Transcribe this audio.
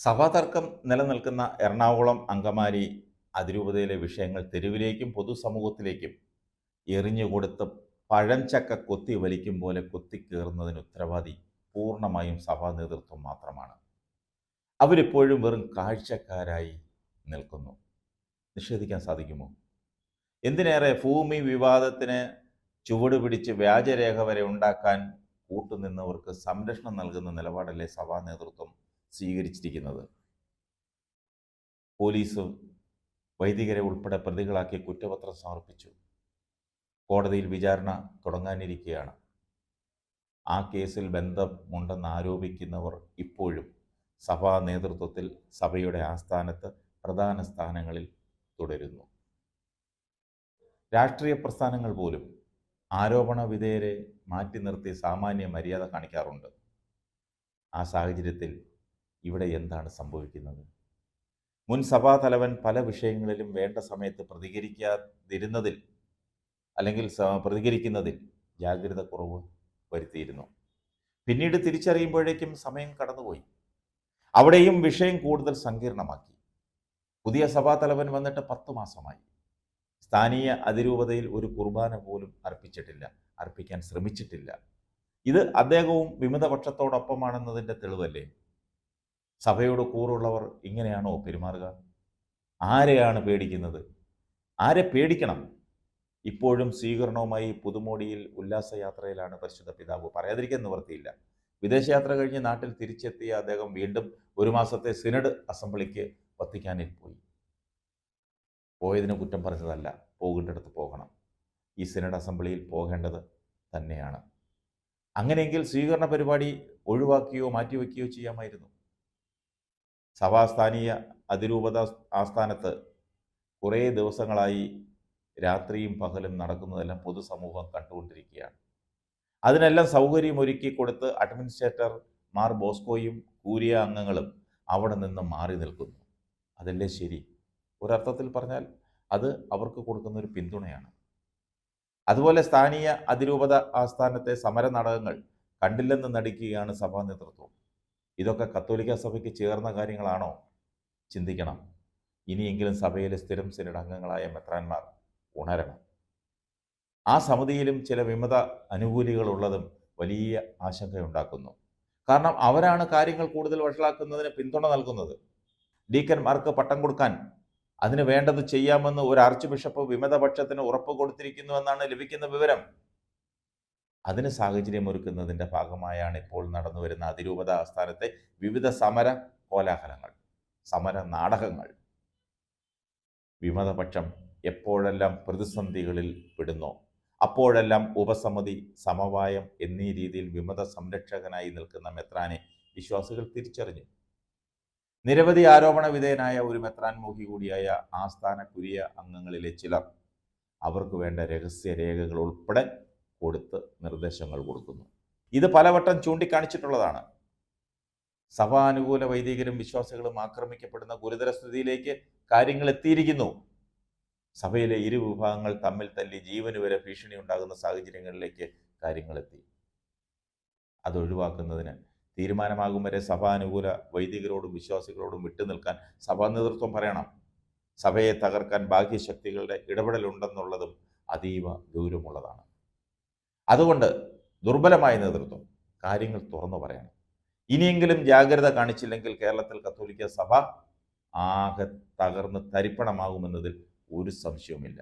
സഭാതർക്കം നിലനിൽക്കുന്ന എറണാകുളം അങ്കമാലി അതിരൂപതയിലെ വിഷയങ്ങൾ തെരുവിലേക്കും പൊതുസമൂഹത്തിലേക്കും എറിഞ്ഞുകൊടുത്ത് പഴംചക്ക കൊത്തി വലിക്കും പോലെ കൊത്തിക്കേറുന്നതിന് ഉത്തരവാദി പൂർണമായും സഭാ നേതൃത്വം മാത്രമാണ്. അവരിപ്പോഴും വെറും കാഴ്ചക്കാരായി നിൽക്കുന്നു. നിഷേധിക്കാൻ സാധിക്കുമോ? എന്തിനേറെ ഭൂമി വിവാദത്തിന് ചുവട് പിടിച്ച് വ്യാജരേഖ വരെ ഉണ്ടാക്കാൻ കൂട്ടുനിന്നവർക്ക് സംരക്ഷണം നൽകുന്ന നിലപാടല്ലേ സഭാ നേതൃത്വം സ്വീകരിച്ചിരിക്കുന്നത്. പോലീസ് വൈദികരെ ഉൾപ്പെടെ പ്രതികളാക്കി കുറ്റപത്രം സമർപ്പിച്ചു. കോടതിയിൽ വിചാരണ തുടങ്ങാനിരിക്കുകയാണ് ആ കേസിൽ ബന്ധമുണ്ടെന്ന് ആരോപിക്കുന്നവർ ഇപ്പോഴും സഭാ നേതൃത്വത്തിൽ സഭയുടെ ആസ്ഥാനത്ത് പ്രധാന സ്ഥാനങ്ങളിൽ തുടരുന്നു. രാഷ്ട്രീയ പ്രസ്ഥാനങ്ങൾ പോലും ആരോപണ വിധേയരെ മാറ്റി നിർത്തി സാമാന്യ മര്യാദ കാണിക്കാറുണ്ട്. ആ സാഹചര്യത്തിൽ ഇവിടെ എന്താണ് സംഭവിക്കുന്നത്? മുൻ സഭാതലവൻ പല വിഷയങ്ങളിലും വേണ്ട സമയത്ത് പ്രതികരിക്കാതിരുന്നതിൽ അല്ലെങ്കിൽ പ്രതികരിക്കുന്നതിൽ ജാഗ്രത കുറവ് വരുത്തിയിരുന്നു. പിന്നീട് തിരിച്ചറിയുമ്പോഴേക്കും സമയം കടന്നുപോയി. അവിടെയും വിഷയം കൂടുതൽ സങ്കീർണമാക്കി. പുതിയ സഭാതലവൻ വന്നിട്ട് പത്ത് മാസമായി. സ്ഥാനീയ അതിരൂപതയിൽ ഒരു കുർബാന പോലും അർപ്പിച്ചിട്ടില്ല അർപ്പിക്കാൻ ശ്രമിച്ചിട്ടില്ല. ഇത് അദ്ദേഹവും വിമതപക്ഷത്തോടൊപ്പമാണെന്നതിന്റെ തെളിവല്ലേ? സഭയോട് കൂറുള്ളവർ ഇങ്ങനെയാണോ പെരുമാറുക? ആരെയാണ് പേടിക്കുന്നത്? ആരെ പേടിക്കണം? ഇപ്പോഴും സ്വീകരണവുമായി പുതുമോടിയിൽ ഉല്ലാസയാത്രയിലാണ് പരിശുദ്ധ പിതാവ്. പറയാതിരിക്കാൻ നിവൃത്തിയില്ല. വിദേശയാത്ര കഴിഞ്ഞ് നാട്ടിൽ തിരിച്ചെത്തിയ അദ്ദേഹം വീണ്ടും ഒരു മാസത്തെ സിനഡ് അസംബ്ലിക്ക് വത്തിക്കാനിൽ പോയി. പോയതിന് കുറ്റം പറഞ്ഞതല്ല. പോകേണ്ടടുത്ത് പോകണം. ഈ സിനഡ് അസംബ്ലിയിൽ പോകേണ്ടത് തന്നെയാണ്. അങ്ങനെയെങ്കിൽ സ്വീകരണ പരിപാടി ഒഴിവാക്കുകയോ മാറ്റിവെക്കുകയോ ചെയ്യാമായിരുന്നു. സഭാസ്ഥാനീയ അതിരൂപത ആസ്ഥാനത്ത് കുറേ ദിവസങ്ങളായി രാത്രിയും പകലും നടക്കുന്നതെല്ലാം പൊതുസമൂഹം കണ്ടുകൊണ്ടിരിക്കുകയാണ്. അതിനെല്ലാം സൗകര്യം ഒരുക്കി കൊടുത്ത് അഡ്മിനിസ്ട്രേറ്റർ മാർ ബോസ്കോയും കൂരിയ അംഗങ്ങളും അവിടെ നിന്ന് മാറി നിൽക്കുന്നു. അതല്ലേ ശരി? ഒരർത്ഥത്തിൽ പറഞ്ഞാൽ അത് അവർക്ക് കൊടുക്കുന്ന ഒരു പിന്തുണയാണ്. അതുപോലെ സ്ഥാനീയ അതിരൂപത ആസ്ഥാനത്തെ സമര നാടകങ്ങൾ കണ്ടില്ലെന്ന് നടിക്കുകയാണ് സഭാ നേതൃത്വം. ഇതൊക്കെ കത്തോലിക്ക സഭയ്ക്ക് ചേർന്ന കാര്യങ്ങളാണോ? ചിന്തിക്കണം. ഇനിയെങ്കിലും സഭയിലെ സ്ഥിരം സിനഡ് അംഗങ്ങളായ മെത്രാന്മാർ ഉണരണം. ആ സമിതിയിലും ചില വിമത അനുകൂലികളുള്ളതും വലിയ ആശങ്കയുണ്ടാക്കുന്നു. കാരണം അവരാണ് കാര്യങ്ങൾ കൂടുതൽ വഷളാക്കുന്നതിന് പിന്തുണ നൽകുന്നത്. ഡീക്കന്മാർക്ക് പട്ടം കൊടുക്കാൻ അതിന് വേണ്ടത് ചെയ്യാമെന്ന് ഒരു ആർച്ച് ബിഷപ്പ് വിമതപക്ഷത്തിന് ഉറപ്പ് കൊടുത്തിരിക്കുന്നുവെന്നാണ് ലഭിക്കുന്ന വിവരം. അതിന് സാഹചര്യം ഒരുക്കുന്നതിന്റെ ഭാഗമായാണ് ഇപ്പോൾ നടന്നു വരുന്ന അതിരൂപത ആസ്ഥാനത്തെ വിവിധ സമര കോലാഹലങ്ങൾ സമര നാടകങ്ങൾ. വിമതപക്ഷം എപ്പോഴെല്ലാം പ്രതിസന്ധികളിൽ പെടുന്നോ അപ്പോഴെല്ലാം ഉപസമിതി സമവായം എന്നീ രീതിയിൽ വിമത സംരക്ഷകനായി നിൽക്കുന്ന മെത്രാനെ വിശ്വാസികൾ തിരിച്ചറിഞ്ഞു. നിരവധി ആരോപണ വിധേയനായ ഒരു മെത്രാൻ മോഹി കൂടിയായ ആസ്ഥാന കുരിയ അംഗങ്ങളിലെ ചിലർ അവർക്ക് വേണ്ട രഹസ്യ രേഖകൾ ഉൾപ്പെടെ കൊടുത്ത് നിർദ്ദേശങ്ങൾ കൊടുക്കുന്നു. ഇത് പലവട്ടം ചൂണ്ടിക്കാണിച്ചിട്ടുള്ളതാണ്. സഭാനുകൂല വൈദികരും വിശ്വാസികളും ആക്രമിക്കപ്പെടുന്ന ഗുരുതര സ്ഥിതിയിലേക്ക് കാര്യങ്ങൾ എത്തിയിരിക്കുന്നു. സഭയിലെ ഇരു വിഭാഗങ്ങൾ തമ്മിൽ തല്ലി ജീവന് വരെ ഭീഷണി ഉണ്ടാകുന്ന സാഹചര്യങ്ങളിലേക്ക് കാര്യങ്ങൾ എത്തി. അത് ഒഴിവാക്കുന്നതിന് തീരുമാനമാകും വരെ സഭാനുകൂല വൈദികരോടും വിശ്വാസികളോടും വിട്ടുനിൽക്കാൻ സഭാ നേതൃത്വം പറയണം. സഭയെ തകർക്കാൻ ബാഹ്യശക്തികളുടെ ഇടപെടലുണ്ടെന്നുള്ളതും അതീവ ഗൗരവമുള്ളതാണ്. അതുകൊണ്ട് ദുർബലമായ നേതൃത്വം കാര്യങ്ങൾ തുറന്നു പറയണം. ഇനിയെങ്കിലും ജാഗ്രത കാണിച്ചില്ലെങ്കിൽ കേരളത്തിൽ കത്തോലിക്ക സഭ ആകെ തകർന്ന് തരിപ്പണമാകുമെന്നതിൽ ഒരു സംശയവുമില്ല.